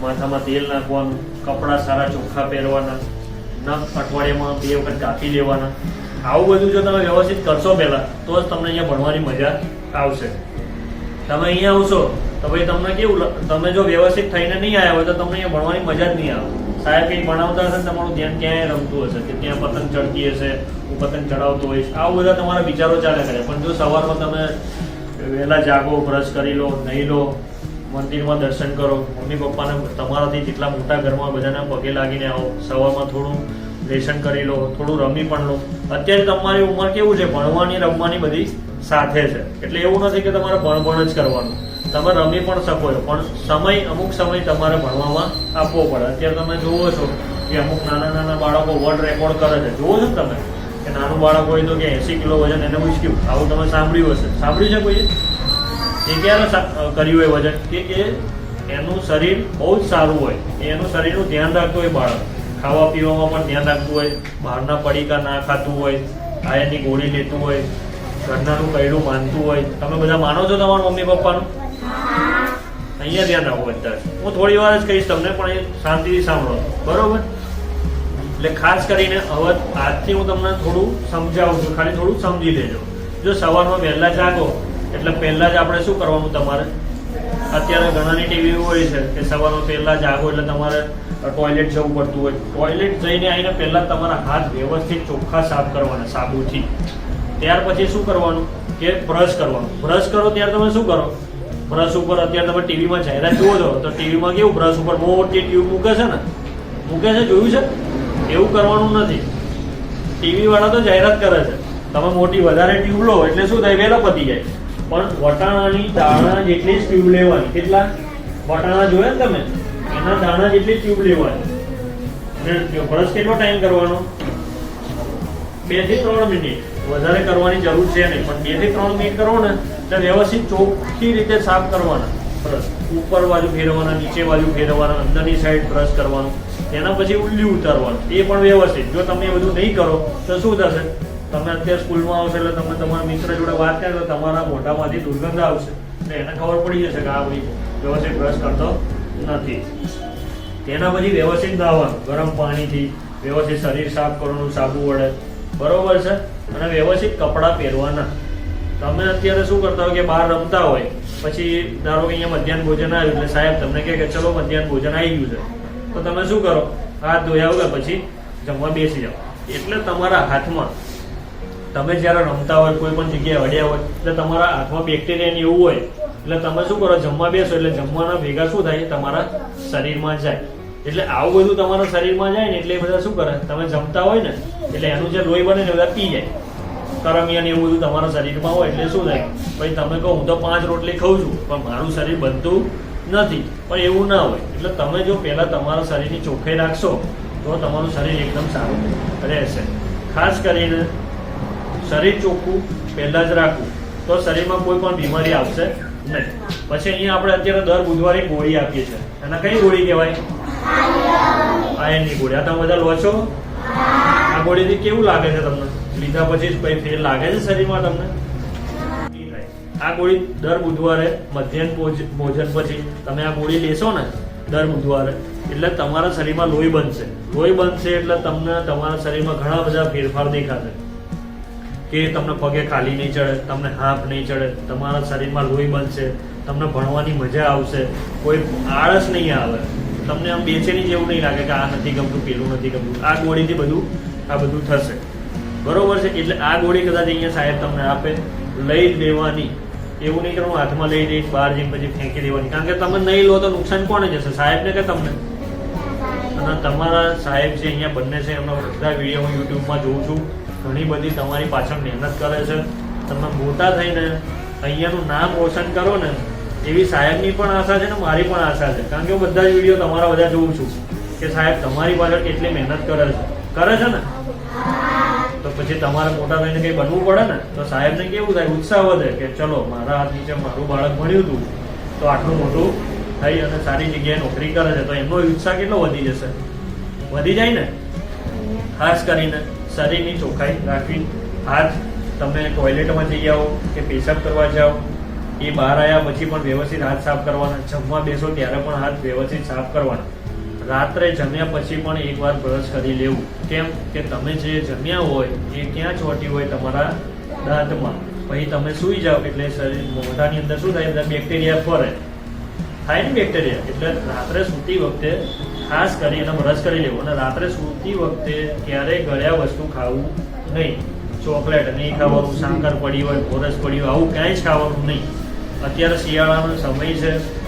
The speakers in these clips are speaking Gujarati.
માથામાં તેલ નાખવાનું, કપડાં સારા ચોખ્ખા પહેરવાના, નખ અઠવાડિયામાં બે વખત કાપી લેવાના. આવું બધું જો તમે વ્યવસ્થિત કરશો પહેલાં, તો જ તમને અહીંયા ભણવાની મજા આવશે. તમે અહીંયા આવશો, તો ભાઈ તમને કેવું તમે જો વ્યવસ્થિત થઈને નહીં આવ્યા હોય, તો તમને અહીંયા ભણવાની મજા જ નહીં આવે. સાહેબ કંઈ ભણાવતા હશે તમારું ધ્યાન ક્યાંય રમતું હશે, કે ત્યાં પતંગ ચડતી હશે, હું પતંગ ચડાવતો હોઈશ, આવું બધા તમારા વિચારો ચાલે કરે. પણ જો સવારમાં તમે વહેલા જાગો, બ્રશ કરી લો, નહીં લો મંદિરમાં દર્શન કરો. મમ્મી પપ્પાને તમારાથી જેટલા મોટા ઘરમાં બધાના પગે લાગીને આવો. સવારમાં થોડું લેસન કરી લો, થોડું રમી પણ લો. અત્યારે તમારી ઉંમર કેવું છે? ભણવાની, રમવાની બધી સાથે છે. એટલે એવું નથી કે તમારે ભણ ભણ જ કરવાનું. તમે રમી પણ શકો છો, પણ સમય, અમુક સમય તમારે ભણવામાં આપવો પડે. અત્યારે તમે જુઓ છો કે અમુક નાના નાના બાળકો વર્લ્ડ રેકોર્ડ કરે છે. જુઓ છો તમે? કે નાનું બાળક હોય તો કે એસી કિલો વજન એને ઉચક્યું આવું તમે સાંભળ્યું હશે. સાંભળ્યું છે કોઈ? એ સા- કર્યું હોય વજન? કે એ એનું શરીર બહુ જ સારું હોય. એનું શરીરનું ધ્યાન રાખતું હોય બાળક. ખાવા પીવામાં પણ ધ્યાન રાખતું હોય. બહારના પડીકા ના ખાતું હોય. આયનની ગોળી લેતું હોય. ઘરનાનું કૈડું માનતું હોય. તમે બધા માનો છો તમારા મમ્મી પપ્પાનું? અહીંયા ધ્યાન રાખો અત્યારે. હું થોડી વાર જ કહીશ તમને, પણ એ શાંતિથી સાંભળો. બરોબર? એટલે ખાસ કરીને હવે આજથી હું તમને થોડું સમજાવું છું. ખાલી થોડું સમજી લેજો. જો સવારમાં વહેલા જાગો એટલે પહેલા જ આપણે શું કરવાનું તમારે? અત્યારે ઘણાની ટીવી હોય છે કે સવારમાં પહેલા જાગો એટલે તમારે ટોયલેટ જવું પડતું હોય. ટોયલેટ જઈને આવીને પહેલાં તમારા હાથ વ્યવસ્થિત ચોખ્ખા સાફ કરવાના, સાબુથી. ત્યાર પછી શું કરવાનું? કે બ્રશ કરવાનું. બ્રશ કરો ત્યારે તમે શું કરો? બ્રશ ઉપર અત્યારે તમે ટીવીમાં જાહેરાત જુઓ છો, તો ટીવીમાં કેવું બ્રશ ઉપર મોટી ટ્યુબ મૂકે છે ને? મૂકે છે, જોયું છે? એવું કરવાનું નથી. ટીવીવાળા તો જાહેરાત કરે છે. તમે મોટી વધારે ટ્યુબ લો એટલે શું થાય? વહેલા પતી જાય. પણ વટાણાની દાણા જેટલી જ ટ્યુબ લેવાની, કેટલા? વટાણા જોયા ને તમે? એના દાણા જેટલી ટ્યુબ લેવાની. અને બ્રશ કેટલો ટાઈમ કરવાનો? બેથી ત્રણ મિનિટ વધારે કરવાની જરૂર છે નહીં, પણ બેથી ત્રણ મિનિટ કરો ને, તો વ્યવસ્થિત ચોખ્ખી રીતે સાફ કરવાના. બ્રશ ઉપર બાજુ ફેરવવાના, નીચે બાજુ ફેરવવાના, અંદરની સાઈડ બ્રશ કરવાનું, એના પછી ઉલ્લી ઉતારવાનું. એ પણ વ્યવસ્થિત. જો તમે એ બધું નહીં કરો, તો શું થશે? તમે અત્યારે સ્કૂલમાં આવશો એટલે તમે તમારા મિત્ર જોડે વાત કરે તો તમારા મોઢામાંથી દુર્ગંધ આવશે. એટલે એને ખબર પડી જશે કે આ ભાઈ વ્યવસ્થિત બ્રશ કરતો નથી. તેના પછી વ્યવસ્થિત નાહવાનું ગરમ પાણીથી વ્યવસ્થિત શરીર સાફ કરવાનું, સાબુ વડે. બરોબર છે? અને વ્યવસ્થિત કપડાં પહેરવાના. તમે અત્યારે શું કરતા હોય કે બહાર રમતા હોય, પછી ધારો કે અહીંયા મધ્યાહન ભોજન આવ્યું એટલે સાહેબ તમને કહે કે ચલો મધ્યાહન ભોજન આવી ગયું છે. તો તમે શું કરો? હાથ ધોયા વગર પછી જમવા બેસી જાઓ. એટલે તમારા હાથમાં તમે જ્યારે રમતા હોય, કોઈ પણ જગ્યાએ અડ્યા હોય, એટલે તમારા હાથમાં બેક્ટેરિયા એવું હોય, એટલે તમે શું કરો, જમવા બેસો, એટલે જમવાના ભેગા શું થાય? તમારા શરીરમાં જાય. એટલે આવું બધું તમારા શરીરમાં જાય ને, એટલે બધા શું કરે? તમે જમતા હોય ને, એટલે એનું જે લોહી બને ને બધા પી જાય. કરમિયાન એવું બધું તમારા શરીરમાં હોય, એટલે શું થાય? ભાઈ, તમે કહો, હું તો પાંચ રોટલી ખાઉં છું, પણ મારું શરીર બનતું નથી, પણ એવું ના હોય. એટલે તમે જો પહેલાં તમારા શરીરની ચોખ્ખાઈ રાખશો, તો તમારું શરીર એકદમ સારું રહેશે. ખાસ કરીને શરીર ચોખ્ખું, પહેલાં જ રાખવું, તો શરીરમાં કોઈ પણ બીમારી આવશે નહીં. પછી અહીંયા આપણે અત્યારે દર બુધવારે ગોળી આપીએ છીએ. અને કઈ ગોળી કહેવાય? આયનની ગોળી આ તમે બધા લો છો? આ ગોળીથી કેવું લાગે છે તમને? લીધા પછી જ કઈ ફેર લાગે છે શરીરમાં તમને? આ ગોળી દર બુધવારે મધ્યાહન ભોજ- ભોજન પછી તમે આ ગોળી લેશો ને દર બુધવારે, એટલે તમારા શરીરમાં લોહી બનશે. લોહી બનશે એટલે તમને તમારા શરીરમાં ઘણા બધા ફેરફાર દેખાશે. કે તમને પગે ખાલી નહીં ચડે, તમને હાંફ નહીં ચડે, તમારા શરીરમાં લોહી બનશે, તમને ભણવાની મજા આવશે, કોઈ આળસ નહીં આવે. તમને આમ બેચેની જેવું નહીં લાગે કે આ નથી ગમતું, પેલું નથી ગમતું. આ ગોળીથી બધું, આ બધું થશે. બરોબર છે? એટલે આ ગોળી કદાચ અહીંયા સાહેબ તમને આપે, લઈ લેવાની. એવું નહીં કરવાનું હાથમાં લઈ જઈશ બહાર જઈને પછી ફેંકી દેવાની. કારણ કે તમે નહીં લો તો નુકસાન કોને જશે? સાહેબને કે તમને? અને તમારા સાહેબ છે અહીંયા બંને છે, એમના બધા વીડિયો હું યુટ્યુબમાં જોઉં છું. ઘણી બધી તમારી પાછળ મહેનત કરે છે. તમે મોટા થઈને અહીંયાનું નામ રોશન કરો ને, એવી સાહેબની પણ આશા છે ને, મારી પણ આશા છે. કારણ કે હું બધા જ વીડિયો તમારા બધા જોઉં છું કે સાહેબ તમારી પાછળ કેટલી મહેનત કરે છે. કરે છે ને? તો પછી તમારે મોટા થઈને કંઈ બનવું પડે ને, તો સાહેબને કેવું થાય? ઉત્સાહ વધે કે ચલો, મારા હાથ નીચે મારું બાળક ભણ્યું હતું તો આટલું મોટું થઈ અને સારી જગ્યાએ નોકરી કરે છે, તો એમનો ઉત્સાહ કેટલો વધી જશે? વધી જાય ને? ખાસ કરીને શરીરની ચોખ્ખાઈ રાખવી હાથ તમે ટોયલેટમાં જઈ આવો કે પેશાબ કરવા જાઓ. એ બહાર આવ્યા પછી પણ વ્યવસ્થિત હાથ સાફ કરવાના. જમવા બેસો ત્યારે પણ હાથ વ્યવસ્થિત સાફ કરવાના. રાત્રે જમ્યા પછી પણ એકવાર બ્રશ કરી લેવું. કેમ કે તમે જે જમ્યા હોય, એ ક્યાં ચોટી હોય તમારા દાંતમાં? પછી તમે સૂઈ જાઓ એટલે શરીર મોઢાની અંદર શું થાય? બેક્ટેરિયા ફરે. થાય ને બેક્ટેરિયા એટલે રાત્રે સૂતી વખતે ખાસ કરી અને બ્રશ કરી લેવું. અને રાત્રે સૂતી વખતે ક્યારેય ગળ્યા વસ્તુ ખાવું નહીં. ચોકલેટ નહીં ખાવાનું, સાંકર પડી હોય ફોરસ પડી હોય, આવું ક્યાંય જ ખાવાનું નહીં. અત્યારે શિયાળાનો સમય છે.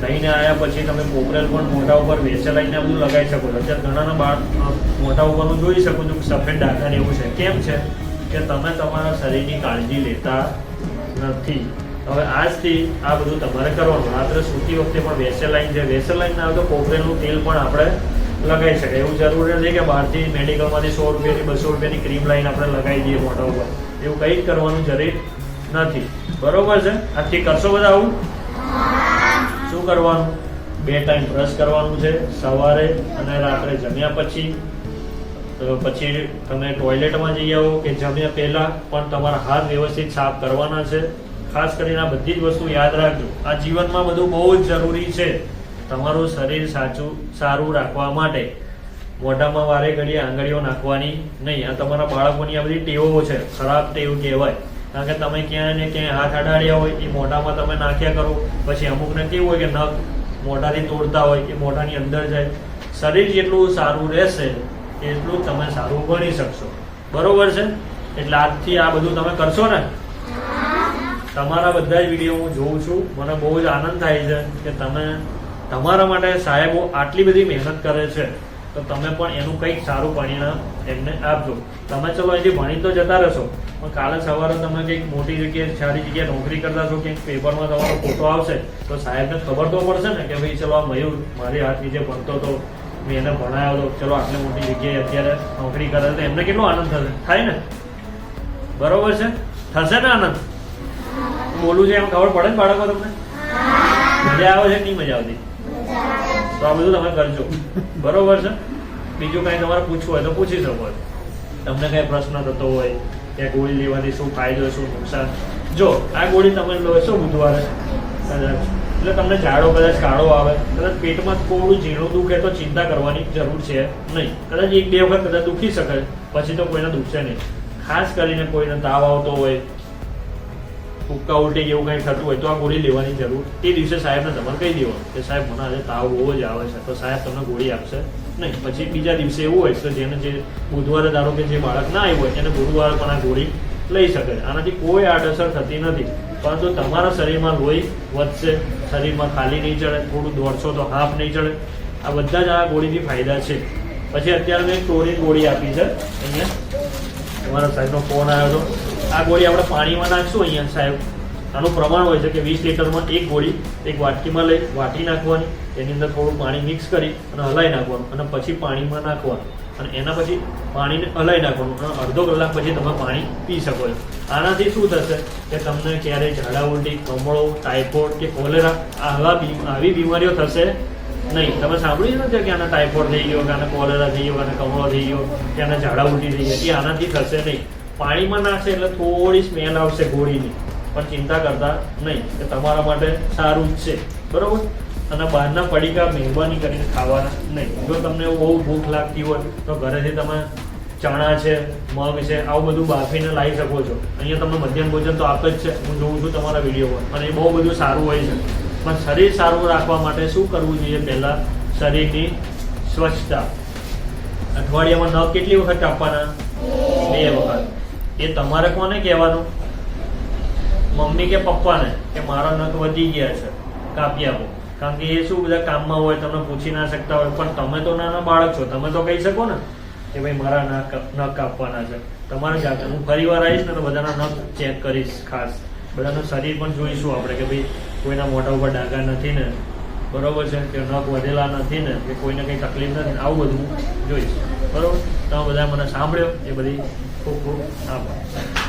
લઈને આવ્યા પછી તમે કોપરેલ પણ મોઢા ઉપર વેચેલાઈને બધું લગાવી શકો છો. અત્યારે ઘણાના બાળ મોઢા મોઢા ઉપરનું જોઈ શકો છો કે સફેદ ડાઘા એવું છે. કેમ છે? કે તમે તમારા શરીરની કાળજી લેતા નથી. હવે આજથી આ બધું તમારે કરવાનું. રાત્રે સૂતી વખતે પણ વેસેલાઈન છે. વેસેલાઈન ના આવે તો કોપરેલનું તેલ પણ આપણે લગાવી શકાય એવું જરૂરી નથી કે બહારથી મેડિકલમાંથી સો રૂપિયાની બસો રૂપિયાની ક્રીમ લાઈન આપણે લગાવી દઈએ મોઢા ઉપર. એવું કંઈ જ કરવાનું જરૂર નથી. બરોબર છે? આજથી કરશો બધા આવું? શું કરવાનું? બે ટાઈમ બ્રશ કરવાનું છે. સવારે અને રાત્રે જમ્યા પછી. પછી તમે ટોયલેટમાં જઈ આવો કે જમ્યા પહેલાં પણ તમારા હાથ વ્યવસ્થિત સાફ કરવાના છે. ખાસ કરીને આ બધી જ વસ્તુ યાદ રાખજો. આ જીવનમાં બધું બહુ જ જરૂરી છે. તમારું શરીર સાચું, સારું રાખવા માટે. મોઢામાં વારે ઘડીએ આંગળીઓ નાખવાની નહીં. આ તમારા બાળકોની આ બધી ટેવો છે. ખરાબ ટેવ કહેવાય. કારણ કે તમે ક્યાંય ને ક્યાંય હાથ અડાડ્યા હોય, એ મોઢામાં તમે નાખ્યા કરો. પછી અમુકને કેવું હોય કે નખ મોઢાથી તોડતા હોય કે મોઢાની અંદર જાય. શરીર જેટલું સારું રહેશે, એટલું તમે સારું ભણી શકશો. બરોબર છે? એટલે આજથી આ બધું તમે કરશો ને? તમારા બધા જ વીડિયો હું જોઉં છું. મને બહુ જ આનંદ થાય છે કે તમે તમારા માટે સાહેબો આટલી બધી મહેનત કરે છે. તો તમે પણ એનું કંઈક સારું પરિણામ એમને આપજો. તમે ચલો અહીંથી ભણી તો જતા રહેશો. પણ કાલે સવારે તમે કંઈક મોટી જગ્યાએ, સારી જગ્યાએ નોકરી કરતા છો, કંઈક પેપરમાં તમારો ફોટો આવશે, તો સાહેબને ખબર તો પડશે ને કે ભાઈ ચલો આ મયુર મારી હાથ નીચે ભણતો હતો, મેં એને ભણાયો હતો ચલો આટલી મોટી જગ્યાએ અત્યારે નોકરી કરે તો એમને કેટલો આનંદ થશે? થાય ને? બરોબર છે? થશે ને આનંદ? બોલું છે એમ ખબર પડે ને બાળકો તમને? મજા આવે છે કે નહીં મજા આવતી? તો આ બધું તમે કરજો. બરોબર છે? બીજું કાંઈ તમારે પૂછવું હોય તો પૂછી શકો. છો. તમને કાંઈ પ્રશ્ન થતો હોય કે ગોળી લેવાથી શું ફાયદો, શું નુકસાન? જો, આ ગોળી તમે લેશો બુધવારે? કદાચ. એટલે તમને ઝાડો કદાચ કાળો આવે. કદાચ પેટમાં થોડું ઝીણું દુખે તો ચિંતા કરવાની જરૂર છે નહીં. કદાચ એક બે વખત કદાચ દુખી શકે, પછી તો કોઈને દુખશે નહીં. ખાસ કરીને કોઈને તાવ આવતો હોય ઉક્કા ઉલટી જેવું કંઈ થતું હોય તો આ ગોળી લેવાની જરૂર. તે દિવસે સાહેબને તમે કહી દેવાનું કે સાહેબ, મને આજે તાવ બહુ જ આવે છે. તો સાહેબ તમને ગોળી આપશે નહીં. પછી બીજા દિવસે એવું હોય કે જેને જે બુધવારે ધારો કે જે બાળક ના આવ્યું હોય એને ગુરુવારે પણ આ ગોળી લઈ શકે છે. આનાથી કોઈ આડઅસર થતી નથી. પરંતુ તમારા શરીરમાં લોહી વધશે, શરીરમાં ખાલી નહીં ચડે, થોડું દોડશો તો હાફ નહીં ચડે. આ બધા જ આ ગોળીથી ફાયદા છે. પછી અત્યારે મેં ક્લોરીન ગોળી આપી છે. અહીંયા તમારા સાહેબનો ફોન આવ્યો હતો. આ ગોળી આપણે પાણીમાં નાખશું અહીંયા સાહેબ. આનું પ્રમાણ હોય છે કે વીસ લીટરમાં એક ગોળી એક વાટકીમાં લઈ, વાટી નાખવાની, એની અંદર થોડું પાણી મિક્સ કરી અને હલાઈ નાખવાનું અને પછી પાણીમાં નાખવાનું અને એના પછી પાણીને હલાઈ નાખવાનું અને અડધો કલાક પછી તમે પાણી પી શકો છો આનાથી શું થશે કે તમને ક્યારેય ઝાડા ઉલટી, કમળો ટાઇફોઇડ કે કોલેરા આવા આવી બીમારીઓ થશે નહીં, તમે સાંભળ્યું નથી કે આને ટાઇફોઇડ થઈ ગયો, કે આને કોલેરા થઈ ગયો, કે કમળો થઈ ગયો, કે આને ઝાડા ઉલટી થઈ ગયા? એ આનાથી થશે નહીં. પાણીમાં નાખશે એટલે થોડી સ્મેલ આવશે ગોળીની. પણ ચિંતા કરતા નહીં, કે તમારા માટે સારું જ છે. બરાબર? અને બહારના પડીકા મહેરબાની કરીને ખાવાના નહીં. જો તમને બહુ ભૂખ લાગતી હોય, તો ઘરેથી તમે ચણા છે, મગ છે, આવું બધું બાફીને લાવી શકો છો. અહીંયા તમને મધ્યાહન ભોજન તો આપે જ છે. હું જોઉં છું તમારા વિડીયોમાં. અને એ બહુ બધું સારું હોય છે. પણ શરીર સારું રાખવા માટે શું કરવું જોઈએ પહેલાં શરીરની સ્વચ્છતા. અઠવાડિયામાં નખ કેટલી વખત કાપવાના? બે વખત. એ તમારે કોને કહેવાનું? મમ્મી કે પપ્પાને કે મારા નખ વધી ગયા છે કાપી આપો કારણ કે એ શું બધા કામમાં હોય, તમને પૂછી ના શકતા હોય. પણ તમે તો નાના બાળક છો, તમે તો કહી શકો ને કે ભાઈ મારા નખ કાપવાના છે. તમારે જાતે હું ફરી વાર આવીશ ને તો બધાના નખ ચેક કરીશ ખાસ. બધાનું શરીર પણ જોઈશું આપણે કે ભાઈ કોઈના મોઢા ઉપર ડાઘા નથી ને, બરોબર છે, કે નખ વધેલા નથી ને, કે કોઈને કંઈ તકલીફ નથી આવું બધું જોઈશ. બરોબર? તમે બધા મને સાંભળ્યો, એ બધી ખૂબ ખૂબ આભાર.